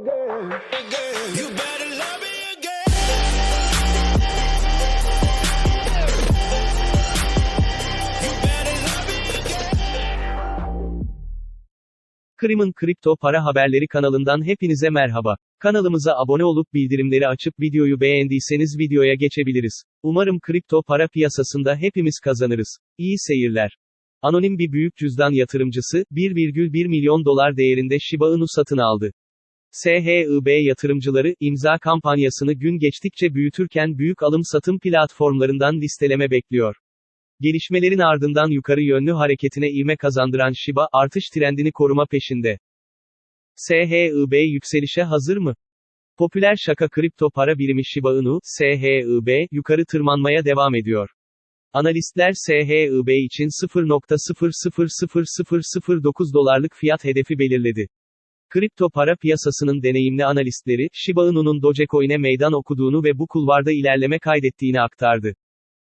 again. Krim'in kripto para haberleri kanalından hepinize merhaba. Kanalımıza abone olup bildirimleri açıp videoyu beğendiyseniz videoya geçebiliriz. Umarım kripto para piyasasında hepimiz kazanırız. İyi seyirler. Anonim bir büyük cüzdan yatırımcısı, 1,1 milyon dolar değerinde Shiba Inu satın aldı. SHIB yatırımcıları, imza kampanyasını gün geçtikçe büyütürken büyük alım-satım platformlarından listeleme bekliyor. Gelişmelerin ardından yukarı yönlü hareketine ivme kazandıran Shiba, artış trendini koruma peşinde. SHIB yükselişe hazır mı? Popüler şaka kripto para birimi Shiba Inu, SHIB, yukarı tırmanmaya devam ediyor. Analistler SHIB için 0.000009 dolarlık fiyat hedefi belirledi. Kripto para piyasasının deneyimli analistleri, Shiba Inu'nun Dogecoin'e meydan okuduğunu ve bu kulvarda ilerleme kaydettiğini aktardı.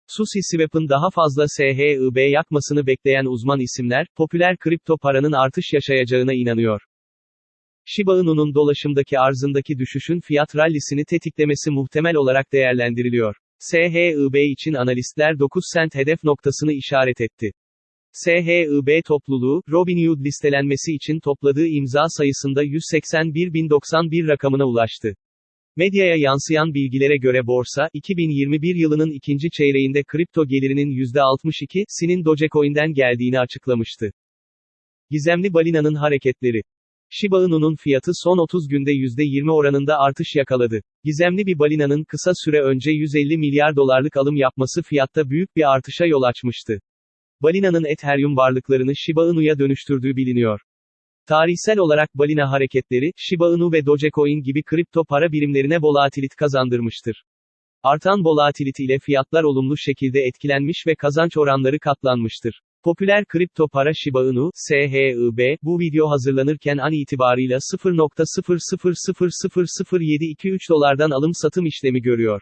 SushiSwap'ın daha fazla SHIB yakmasını bekleyen uzman isimler, popüler kripto paranın artış yaşayacağına inanıyor. Shiba Inu'nun dolaşımdaki arzındaki düşüşün fiyat rallisini tetiklemesi muhtemel olarak değerlendiriliyor. SHIB için analistler 9 sent hedef noktasını işaret etti. SHIB topluluğu, Robinhood listelenmesi için topladığı imza sayısında 181.091 rakamına ulaştı. Medyaya yansıyan bilgilere göre borsa, 2021 yılının ikinci çeyreğinde kripto gelirinin %62'sinin Dogecoin'den geldiğini açıklamıştı. Gizemli balinanın hareketleri. Shiba Inu'nun fiyatı son 30 günde %20 oranında artış yakaladı. Gizemli bir balinanın kısa süre önce 150 milyar dolarlık alım yapması fiyatta büyük bir artışa yol açmıştı. Balinanın Ethereum varlıklarını Shiba Inu'ya dönüştürdüğü biliniyor. Tarihsel olarak balina hareketleri, Shiba Inu ve Dogecoin gibi kripto para birimlerine volatilit kazandırmıştır. Artan volatility ile fiyatlar olumlu şekilde etkilenmiş ve kazanç oranları katlanmıştır. Popüler kripto para Shiba Inu, SHIB, bu video hazırlanırken an itibarıyla 0.00000723 dolardan alım-satım işlemi görüyor.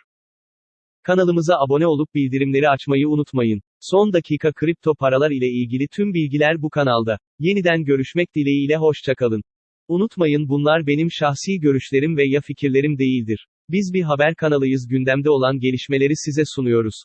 Kanalımıza abone olup bildirimleri açmayı unutmayın. Son dakika kripto paralar ile ilgili tüm bilgiler bu kanalda. Yeniden görüşmek dileğiyle hoşçakalın. Unutmayın bunlar benim şahsi görüşlerim ve ya fikirlerim değildir. Biz bir haber kanalıyız gündemde olan gelişmeleri size sunuyoruz.